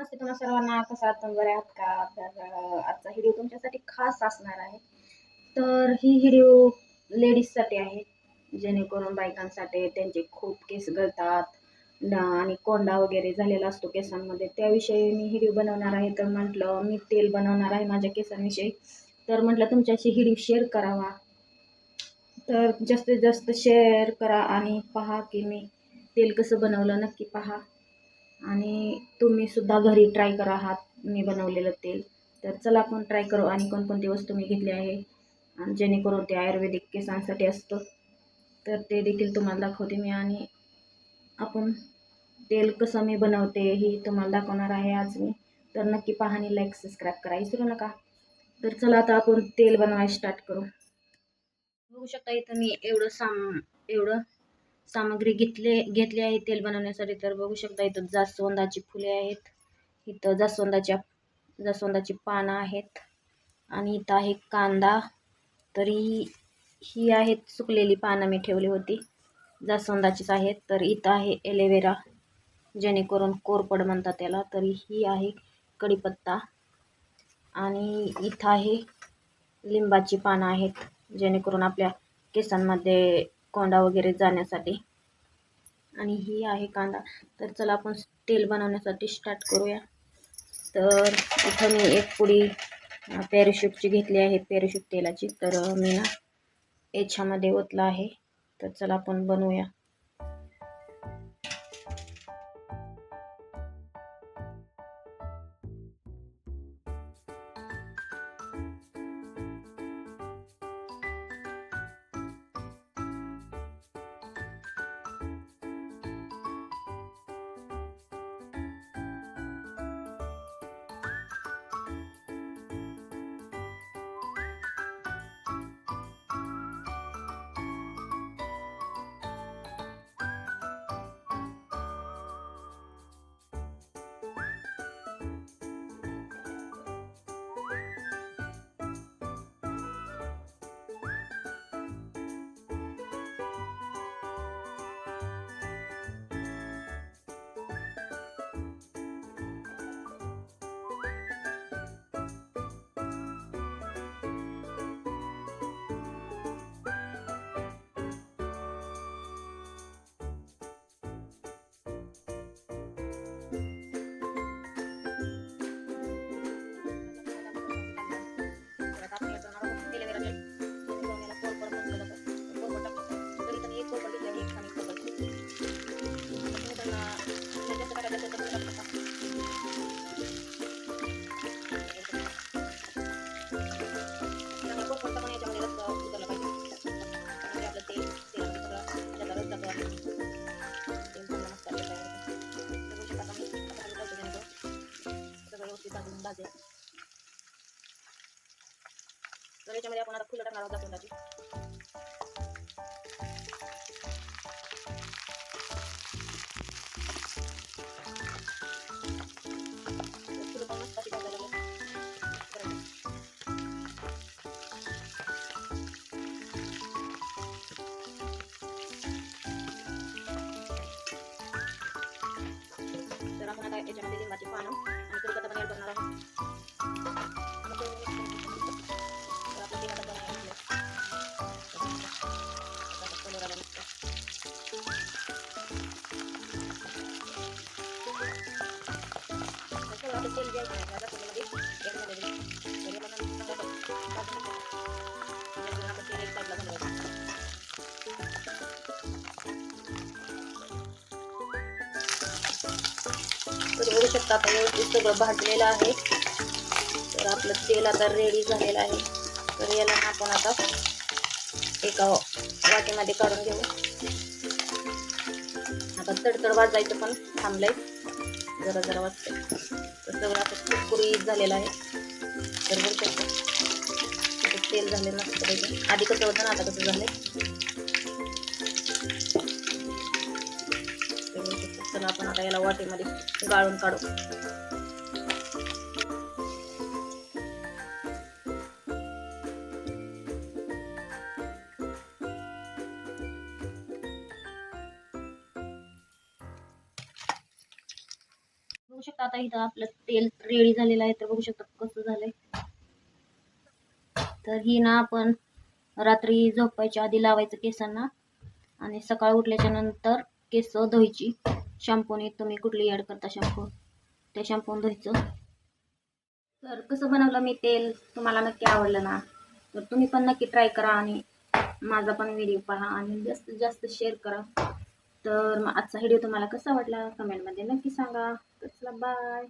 नमस्ते तुम्हा सर्वांना कसा आहात बरे आहात का? तर आजचा व्हिडिओ तुमच्यासाठी खास असणार आहे. तर ही व्हिडिओ लेडीजसाठी आहे. जेणेकरून बायकांसाठी त्यांचे खूप केस गळतात. आणि कोंडा वगैरे झालेला असतो केसांमध्ये. त्याविषयी मी व्हिडिओ बनवणार आहे. तर म्हटलं मी तेल बनवणार आहे माझ्या केसांविषयी. तर म्हटलं तुमच्याशी व्हिडिओ शेअर करावा. तर जास्तीत जास्त शेअर करा आणि पहा की मी तेल कसं बनवलं. नक्की पहा. आणि तुम्ही सुद्धा घरी ट्राय करा. हात मी बनवलेलं तेल. तर चला आपण ट्राय करू. आणि कोणकोणती वस्तू मी घेतली आहे? आणि जेणेकरून ते आयुर्वेदिक केसांसाठी असतं. तर ते देखील तुम्हाला दाखवते मी. आणि आपण तेल कसं मी बनवते ही तुम्हाला दाखवणार आहे आज मी. तर नक्की पहा आणि लाईक सबस्क्राईब करा. विसरू नका. तर चला आता आपण तेल बनवायला स्टार्ट करू. बघू शकता इथं मी एवढं साम एवढं सामग्री घेतले घेतली आहे तेल बनवण्यासाठी. तर बघू शकता इथं जास्वंदाची फुले आहेत. इथं जास्वंदाच्या जास्वंदाची पानं आहेत. आणि इथं आहे कांदा. तरी ही आहेत सुकलेली पानं मी ठेवली होती. जास्वंदाचीच आहेत. तर इथं आहे एलोवेरा जेणेकरून कोरपड म्हणतात त्याला. तरी ही आहे कढीपत्ता. आणि इथं आहे लिंबाची पानं आहेत जेणेकरून आपल्या केसांमध्ये कोंडा वगैरे जाण्यासाठी. आणि ही आहे कांदा. तर चला आपण तेल बनवण्यासाठी स्टार्ट करूया. तर इथं मी एक पुडी पॅरेशूटची घेतली आहे. पॅरेशूट तेलाची. तर मी ना याच्यामध्ये ओतलं आहे. तर चला आपण बनवूया. तर याच्यामध्ये आपण आता फुलं टाकणार आहोत जास्वंदाची शकता. आता व्यवस्थित सगळं भाजलेलं आहे. तर आपलं तेल आता रेडी झालेलं आहे. तर याला ना आपण आता एका वाटीमध्ये काढून घेऊ. आता तडतड वाजायचं पण थांबलंय. जरा जरा वाजतं तर सगळं आता कुरकुरीत झालेलं आहे. तर बघू शकता. तेल झाले मस्त पाहिजे. आधी कसं होतं ना आता कसं झालंय? बघू आपण आता याला वाटीमध्ये गाळून काढू. बघू शकता आता इथं आपलं तेल रेडी झालेलं आहे तर बघू शकता कसं झालंय. तर ही ना आपण रात्री झोपायच्या आधी लावायचं केसांना आणि सकाळ उठल्याच्या नंतर केस धुवायची. शॅम्पूने तुम्ही कुठली ॲड करता शॅम्पू त्या शॅम्पून धुयचं. तर कसं बनवलं मी तेल तुम्हाला नक्की आवडलं ना तर तुम्ही पण नक्की ट्राय करा आणि माझा पण व्हिडिओ पहा आणि जास्तीत जास्त शेअर करा. तर आजचा व्हिडिओ तुम्हाला कसा वाटला? कमेंटमध्ये नक्की सांगा. कसला बाय